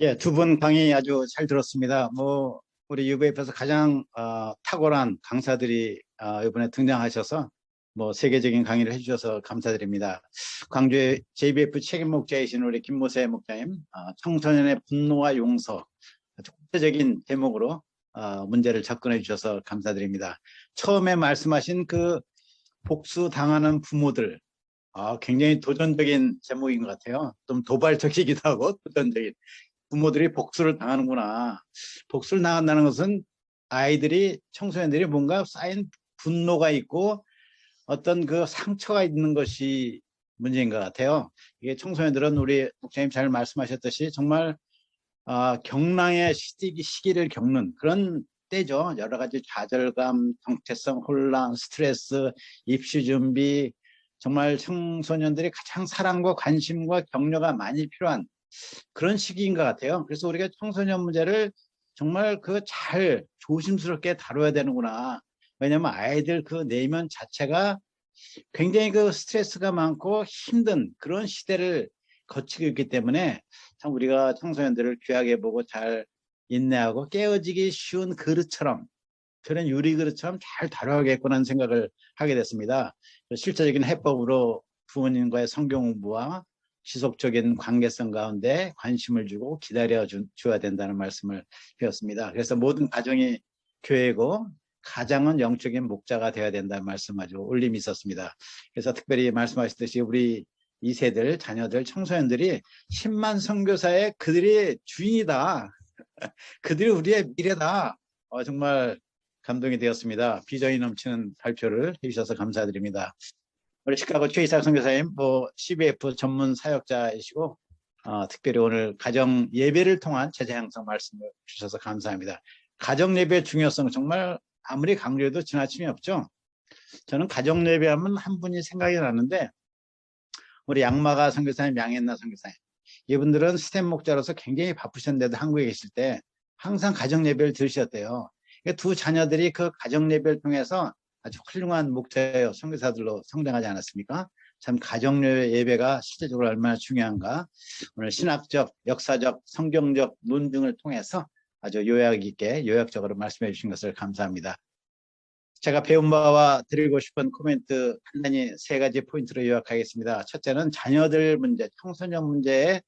예, 두 분 강의 아주 잘 들었습니다. 뭐 우리 UVF에서 가장 어, 탁월한 강사들이 어, 이번에 등장하셔서 뭐 세계적인 강의를 해주셔서 감사드립니다. 광주의 JBF 책임 목자이신 우리 김모세 목자님, 어, 청소년의 분노와 용서 구체적인 대목으로 어, 문제를 접근해 주셔서 감사드립니다. 처음에 말씀하신 그 복수 당하는 부모들, 아, 굉장히 도전적인 제목인 것 같아요. 좀 도발적이기도 하고 도전적인. 부모들이 복수를 당하는구나. 복수를 당한다는 것은 아이들이 청소년들이 뭔가 쌓인 분노가 있고 어떤 그 상처가 있는 것이 문제인 것 같아요. 이게 청소년들은 우리 목사님 잘 말씀하셨듯이 정말 아, 경랑의 시기, 시기를 겪는 그런 때죠. 여러 가지 좌절감, 정체성, 혼란, 스트레스, 입시 준비, 정말 청소년들이 가장 사랑과 관심과 격려가 많이 필요한 그런 시기인 것 같아요. 그래서 우리가 청소년 문제를 정말 그 잘 조심스럽게 다뤄야 되는구나. 왜냐하면 아이들 그 내면 자체가 굉장히 그 스트레스가 많고 힘든 그런 시대를 거치고 있기 때문에 참 우리가 청소년들을 귀하게 보고 잘 인내하고 깨어지기 쉬운 그릇처럼 그런 유리 그릇처럼 잘 다뤄야겠구나 생각을 하게 됐습니다. 실제적인 해법으로 부모님과의 성경 공부와 지속적인 관계성 가운데 관심을 주고 기다려 주, 줘야 된다는 말씀을 배웠습니다. 그래서 모든 가정이 교회고 가장은 영적인 목자가 되어야 된다는 말씀 아주 올림이 있었습니다. 그래서 특별히 말씀하셨듯이 우리 2세들, 자녀들, 청소년들이 10만 선교사의 그들이 주인이다. 그들이 우리의 미래다. 어, 정말 감동이 되었습니다. 비전이 넘치는 발표를 해주셔서 감사드립니다. 우리 시카고 최이삭 선교사님, 뭐 CBF 전문 사역자이시고 어, 특별히 오늘 가정 예배를 통한 제자 양성 말씀을 주셔서 감사합니다. 가정 예배의 중요성 정말 아무리 강조해도 지나침이 없죠. 저는 가정 예배하면 한 분이 생각이 나는데 우리 양마가 선교사님, 양했나 선교사님 이분들은 스템 목자로서 굉장히 바쁘셨는데도 한국에 계실 때 항상 가정 예배를 들으셨대요. 그러니까 두 자녀들이 그 가정 예배를 통해서 아주 훌륭한 목자요 선교사들로 성장하지 않았습니까? 참 가정 예배가 실제적으로 얼마나 중요한가 오늘 신학적, 역사적, 성경적 논증을 통해서 아주 요약 있게 요약적으로 말씀해 주신 것을 감사합니다. 제가 배운 바와 드리고 싶은 코멘트 간단히 세 가지 포인트로 요약하겠습니다. 첫째는 자녀들 문제, 청소년 문제의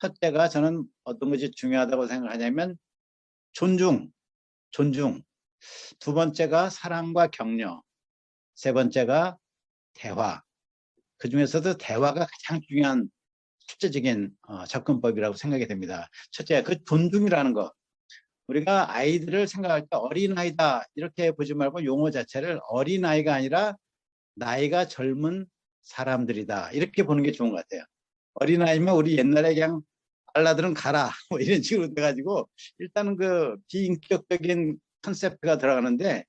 첫째가 저는 어떤 것이 중요하다고 생각하냐면 존중, 존중. 두 번째가 사랑과 격려. 세 번째가 대화. 그 중에서도 대화가 가장 중요한 실제적인 어, 접근법이라고 생각이 됩니다. 첫째, 그 존중이라는 것. 우리가 아이들을 생각할 때 어린아이다 이렇게 보지 말고 용어 자체를 어린아이가 아니라 나이가 젊은 사람들이다 이렇게 보는 게 좋은 것 같아요. 어린아이면 우리 옛날에 그냥 알라들은 가라 뭐 이런 식으로 돼가지고 일단은 그 비인격적인 컨셉트가 들어가는데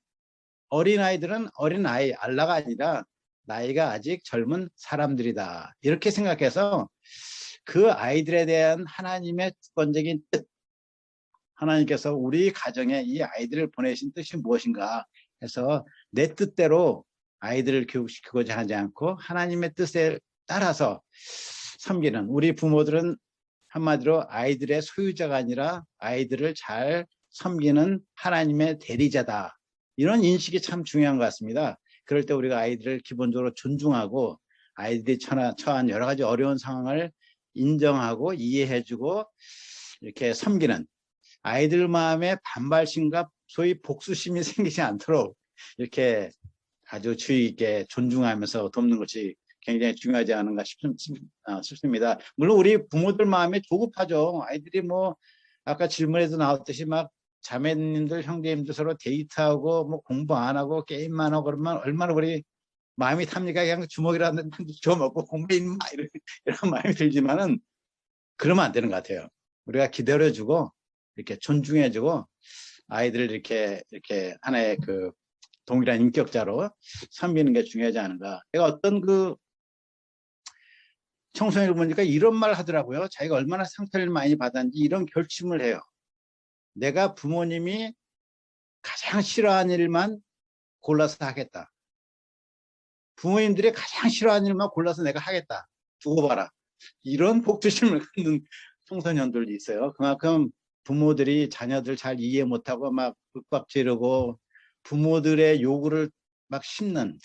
어린아이들은 어린아이 알라가 아니라 나이가 아직 젊은 사람들이다 이렇게 생각해서 그 아이들에 대한 하나님의 주권적인 뜻 하나님께서 우리 가정에 이 아이들을 보내신 뜻이 무엇인가 해서 내 뜻대로 아이들을 교육시키고자 하지 않고 하나님의 뜻에 따라서 섬기는 우리 부모들은 한마디로 아이들의 소유자가 아니라 아이들을 잘 섬기는 하나님의 대리자다. 이런 인식이 참 중요한 것 같습니다. 그럴 때 우리가 아이들을 기본적으로 존중하고 아이들이 처한 여러 가지 어려운 상황을 인정하고 이해해주고 이렇게 섬기는 아이들 마음에 반발심과 소위 복수심이 생기지 않도록 이렇게 아주 주의 있게 존중하면서 돕는 것이 굉장히 중요하지 않은가 싶, 어, 싶습니다. 물론 우리 부모들 마음에 조급하죠. 아이들이 뭐 아까 질문에도 나왔듯이 막 자매님들, 형제님들 서로 데이트하고 뭐 공부 안 하고 게임만 하고 그러면 얼마나 우리 마음이 탑니까? 그냥 주먹이라는 줘 먹고 공부해 임마 이런, 이런 마음이 들지만은 그러면 안 되는 것 같아요. 우리가 기다려주고 이렇게 존중해주고 아이들을 이렇게 이렇게 하나의 그 동일한 인격자로 섬기는 게 중요하지 않은가. 내가 어떤 그 청소년을 보니까 이런 말 하더라고요. 자기가 얼마나 상처를 많이 받았는지 이런 결심을 해요. 내가 부모님이 가장 싫어하는 일만 골라서 하겠다. 부모님들이 가장 싫어하는 일만 골라서 내가 하겠다. 두고 봐라. 이런 복주심을 갖는 청소년들도 있어요. 그만큼 부모들이 자녀들 잘 이해 못하고 막 윽박 지르고 부모들의 요구를 막 심는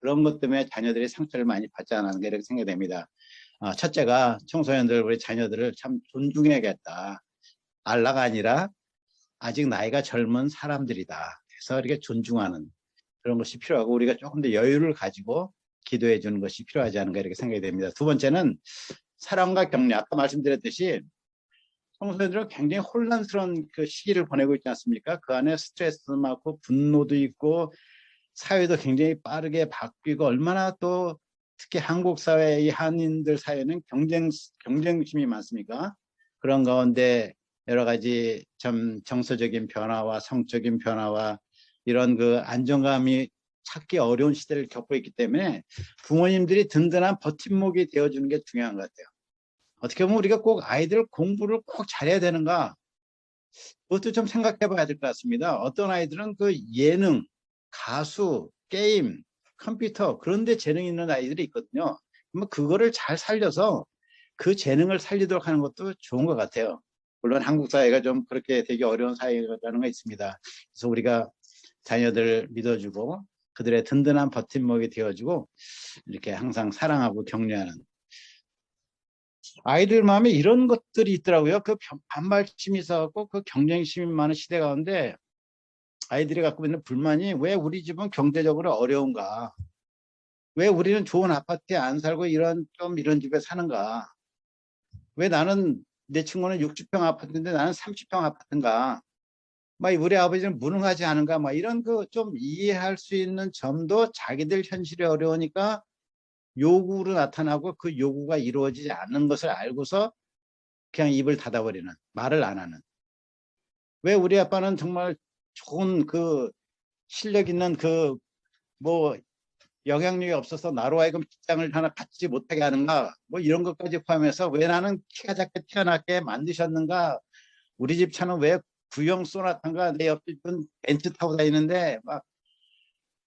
그런 것 때문에 자녀들이 상처를 많이 받지 않았는가 이렇게 생각됩니다. 아, 첫째가 청소년들 우리 자녀들을 참 존중해야겠다. 알라가 아니라 아직 나이가 젊은 사람들이다. 그래서 이렇게 존중하는 그런 것이 필요하고 우리가 조금 더 여유를 가지고 기도해 주는 것이 필요하지 않은가 이렇게 생각이 됩니다. 두 번째는 사랑과 격려. 아까 말씀드렸듯이 청소년들은 굉장히 혼란스러운 그 시기를 보내고 있지 않습니까? 그 안에 스트레스도 많고 분노도 있고 사회도 굉장히 빠르게 바뀌고 얼마나 또 특히 한국 사회 이 한인들 사회는 경쟁 경쟁심이 많습니까? 그런 가운데 여러 가지 좀 정서적인 변화와 성적인 변화와 이런 그 안정감이 찾기 어려운 시대를 겪고 있기 때문에 부모님들이 든든한 버팀목이 되어주는 게 중요한 것 같아요. 어떻게 보면 우리가 꼭 아이들 공부를 꼭 잘해야 되는가? 그것도 좀 생각해 봐야 될 것 같습니다. 어떤 아이들은 그 예능, 가수, 게임, 컴퓨터 그런 데 재능 있는 아이들이 있거든요. 그러면 그거를 잘 살려서 그 재능을 살리도록 하는 것도 좋은 것 같아요. 물론 한국 사회가 좀 그렇게 되게 어려운 사회라는 거 있습니다. 그래서 우리가 자녀들을 믿어주고 그들의 든든한 버팀목이 되어주고 이렇게 항상 사랑하고 격려하는 아이들 마음에 이런 것들이 있더라고요. 그 변- 반발심이 있어갖고 그 경쟁심이 많은 시대 가운데 아이들이 갖고 있는 불만이 왜 우리 집은 경제적으로 어려운가? 왜 우리는 좋은 아파트에 안 살고 이런 좀 이런 집에 사는가? 왜 나는 내 친구는 60평 아파트인데 나는 30평 아파트인가? 막 우리 아버지는 무능하지 않은가? 막 이런 그 좀 이해할 수 있는 점도 자기들 현실이 어려우니까 요구로 나타나고 그 요구가 이루어지지 않는 것을 알고서 그냥 입을 닫아버리는 말을 안 하는 왜 우리 아빠는 정말 좋은 그 실력 있는 그 뭐 영향력이 없어서 나로 하여금 직장을 하나 갖지 못하게 하는가 뭐 이런 것까지 포함해서 왜 나는 키가 작게 태어나게 만드셨는가 우리 집 차는 왜 구형 소나타인가 내 옆집은 벤츠 타고 다니는데 막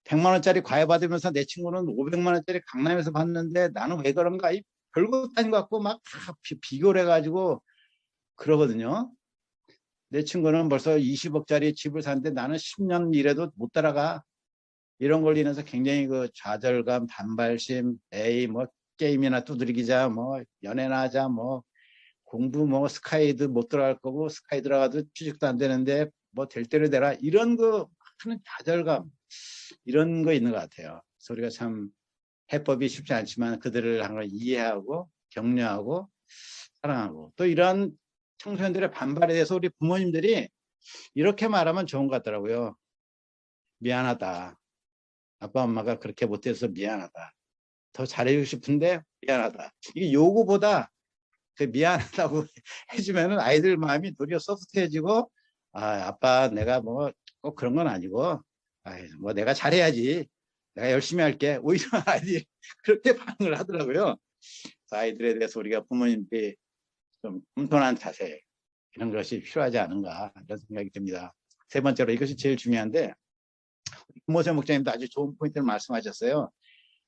100만 원짜리 과외 받으면서 내 친구는 500만 원짜리 강남에서 받는데 나는 왜 그런가? 이 별것도 아닌 것 같고 막 다 비교를 해가지고 그러거든요. 내 친구는 벌써 20억짜리 집을 샀는데 나는 10년 일해도 못 따라가. 이런 걸로 인해서 굉장히 그 좌절감, 반발심, 에이 뭐 게임이나 두들기자, 뭐 연애나 하자, 뭐 공부 뭐 스카이드 못 들어갈 거고 스카이 들어가도 취직도 안 되는데 뭐 될 대로 되라 이런 거 하는 좌절감 이런 거 있는 것 같아요. 그래서 우리가 참 해법이 쉽지 않지만 그들을 항상 이해하고 격려하고 사랑하고 또 이런 청소년들의 반발에 대해서 우리 부모님들이 이렇게 말하면 좋은 것 같더라고요. 미안하다. 아빠 엄마가 그렇게 못해서 미안하다. 더 잘해주고 싶은데 미안하다. 이게 요구보다 그 미안하다고 해주면은 아이들 마음이 도리어 소프트해지고 아 아빠 내가 뭐 꼭 그런 건 아니고 아이, 뭐 내가 잘해야지. 내가 열심히 할게. 오히려 아이들이 그렇게 반응을 하더라고요. 아이들에 대해서 우리가 부모님들이 좀 겸손한 자세 이런 것이 필요하지 않은가 이런 생각이 듭니다. 세 번째로 이것이 제일 중요한데 부모세 목장님도 아주 좋은 포인트를 말씀하셨어요.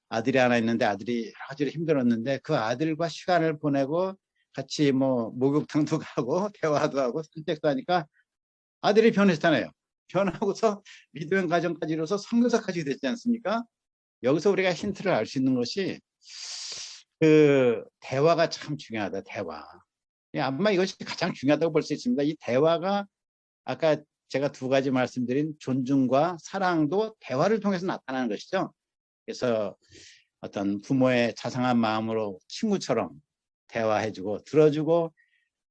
아들이 하나 있는데 아들이 여러 가지로 힘들었는데 그 아들과 시간을 보내고 같이 뭐 목욕탕도 가고 대화도 하고 산책도 하니까 아들이 변했잖아요. 변하고서 믿음의 가정까지 이뤄서 선교사까지 됐지 않습니까? 여기서 우리가 힌트를 알 수 있는 것이 그 대화가 참 중요하다. 대화. 예, 아마 이것이 가장 중요하다고 볼 수 있습니다. 이 대화가 아까 제가 두 가지 말씀드린 존중과 사랑도 대화를 통해서 나타나는 것이죠. 그래서 어떤 부모의 자상한 마음으로 친구처럼 대화해주고 들어주고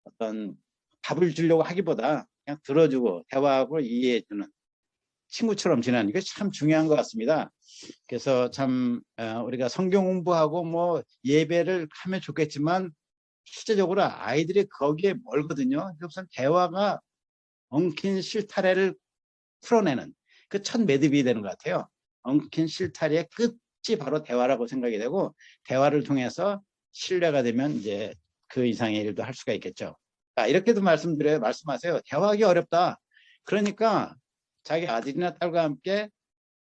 어떤 답을 주려고 하기보다 그냥 들어주고 대화하고 이해해주는 친구처럼 지내는 게 참 중요한 것 같습니다. 그래서 참 어, 우리가 성경 공부하고 뭐 예배를 하면 좋겠지만 실제적으로 아이들이 거기에 멀거든요. 우선 대화가 엉킨 실타래를 풀어내는 그 첫 매듭이 되는 것 같아요. 엉킨 실타래의 끝이 바로 대화라고 생각이 되고 대화를 통해서 신뢰가 되면 이제 그 이상의 일도 할 수가 있겠죠. 자, 이렇게도 말씀드려요. 말씀하세요. 대화하기 어렵다. 그러니까 자기 아들이나 딸과 함께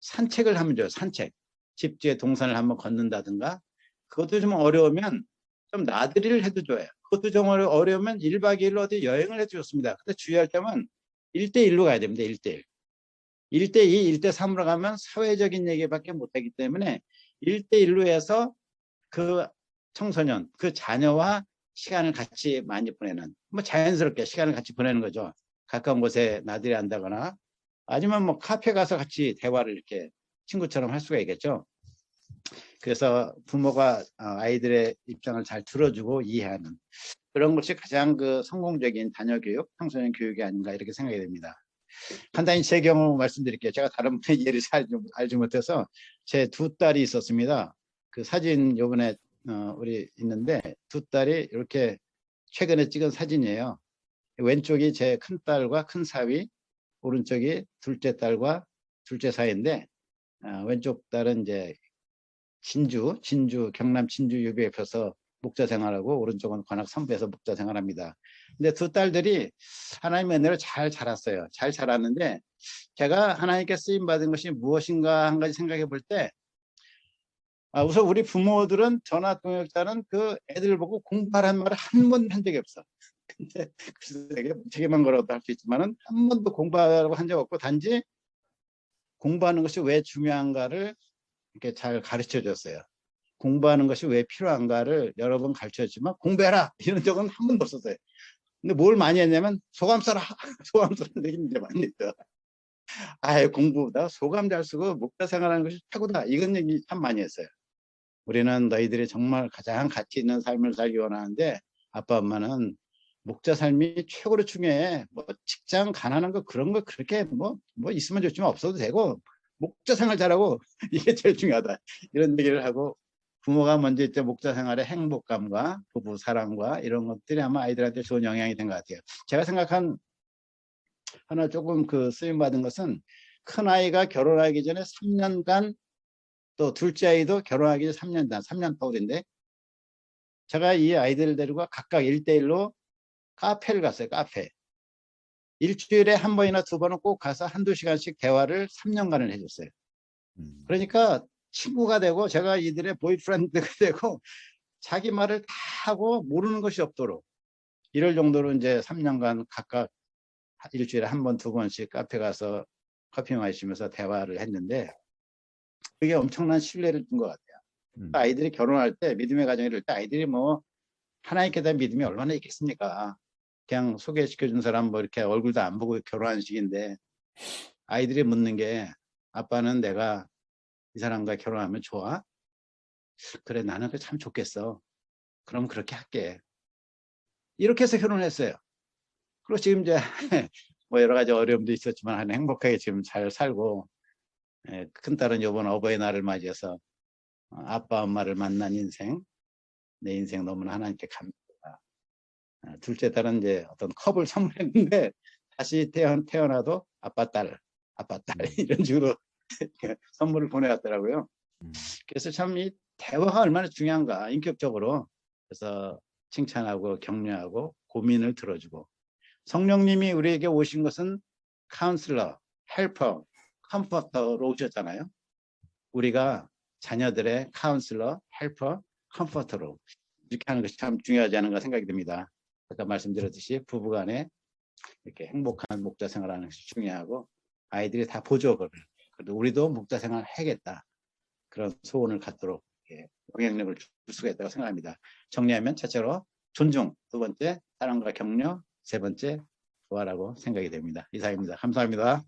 산책을 하면 돼요. 산책. 집 뒤에 동산을 한번 걷는다든가. 그것도 좀 어려우면 좀 나들이를 해도 좋아요. 그것도 정말 어려우면 1박 2일로 어디 여행을 해도 좋습니다. 근데 주의할 점은 1대1로 가야 됩니다. 1대1. 1대2, 1대3으로 가면 사회적인 얘기밖에 못하기 때문에 1대1로 해서 그 청소년, 그 자녀와 시간을 같이 많이 보내는, 뭐 자연스럽게 시간을 같이 보내는 거죠. 가까운 곳에 나들이 한다거나 아니면 뭐 카페 가서 같이 대화를 이렇게 친구처럼 할 수가 있겠죠. 그래서 부모가 어, 아이들의 입장을 잘 들어주고 이해하는 그런 것이 가장 그 성공적인 자녀 교육, 청소년 교육이 아닌가 이렇게 생각이 됩니다. 간단히 제 경우 말씀드릴게요. 제가 다른 분의 예를 잘 알지, 못해서 제 두 딸이 있었습니다. 그 사진 요번에 어, 우리 있는데 두 딸이 이렇게 최근에 찍은 사진이에요. 왼쪽이 제 큰 딸과 큰 사위, 오른쪽이 둘째 딸과 둘째 사위인데 어, 왼쪽 딸은 이제 진주, 진주, 경남 진주 유배에서 목자 생활하고 오른쪽은 관악 선부에서 목자 생활합니다. 근데 두 딸들이 하나님의 은혜로 잘 자랐어요. 잘 자랐는데 제가 하나님께 쓰임 받은 것이 무엇인가 한 가지 생각해 볼때 아, 우선 우리 부모들은 전화 통역자는 그 애들 보고 공부하라는 말을 한번한 적이 없어. 근데 그래서 되게 책임한 거라도 할 수 있지만은 한 번도 공부하라고 한 적 없고 단지 공부하는 것이 왜 중요한가를 이렇게 잘 가르쳐 줬어요. 공부하는 것이 왜 필요한가를 여러 번 가르쳐 줬지만 공부해라 이런 적은 한 번도 없었어요. 근데 뭘 많이 했냐면 소감 써라 소감 쓰는 얘기 이제 많이 했죠. 아예 공부보다 소감 잘 쓰고 목자 생활하는 것이 최고다 이건 얘기 참 많이 했어요. 우리는 너희들이 정말 가장 가치 있는 삶을 살기 원하는데 아빠 엄마는 목자 삶이 최고로 중요해. 뭐 직장 가난한 거 그런 거 그렇게 뭐뭐 있으면 좋지만 없어도 되고 목자 생활 잘하고 이게 제일 중요하다. 이런 얘기를 하고 부모가 먼저 이제 목자 생활의 행복감과 부부 사랑과 이런 것들이 아마 아이들한테 좋은 영향이 된 것 같아요. 제가 생각한 하나 조금 그 쓰임 받은 것은 큰 아이가 결혼하기 전에 3년간 또 둘째 아이도 결혼하기 전에 3년간 3년 터울인데 제가 이 아이들을 데리고 각각 1대1로 카페를 갔어요. 카페. 일주일에 한 번이나 두 번은 꼭 가서 한두 시간씩 대화를 3년간을 해줬어요. 음. 그러니까 친구가 되고 제가 이들의 보이프렌드가 되고 자기 말을 다 하고 모르는 것이 없도록 이럴 정도로 이제 3년간 각각 일주일에 한 번, 두 번씩 카페 가서 커피 마시면서 대화를 했는데 그게 엄청난 신뢰를 준 것 같아요. 음. 아이들이 결혼할 때 믿음의 가정이 이럴 때 아이들이 뭐 하나님께 대한 믿음이 얼마나 있겠습니까? 그냥 소개시켜 준 사람 뭐 이렇게 얼굴도 안 보고 결혼하는 식인데 아이들이 묻는 게 아빠는 내가 이 사람과 결혼하면 좋아? 그래 나는 그참 좋겠어. 그럼 그렇게 할게. 이렇게 해서 결혼했어요. 그리고 지금 이제 뭐 여러 가지 어려움도 있었지만 행복하게 지금 잘 살고 예, 큰딸은 이번 어버이날을 맞이해서 어, 아빠 엄마를 만난 인생 내 인생 너무나 하나님께. 어, 둘째 딸은 이제 어떤 컵을 선물했는데 다시 태어나, 태어나도 아빠 딸 아빠 딸 이런 식으로 선물을 보내왔더라고요. 음. 그래서 참 이 대화가 얼마나 중요한가 인격적으로 그래서 칭찬하고 격려하고 고민을 들어주고 성령님이 우리에게 오신 것은 카운슬러, 헬퍼, 컴포터로 오셨잖아요. 우리가 자녀들의 카운슬러, 헬퍼, 컴포터로 이렇게 하는 것이 참 중요하지 않은가 생각이 듭니다. 아까 말씀드렸듯이 부부간에 이렇게 행복한 목자 생활하는 것이 중요하고 아이들이 다 그걸. 그래도 우리도 목자 생활 해야겠다. 그런 소원을 갖도록 영향력을 줄 수가 있다고 생각합니다. 정리하면 첫째로 존중, 두 번째 사랑과 격려, 세 번째 좋아라고 생각이 됩니다. 이상입니다. 감사합니다.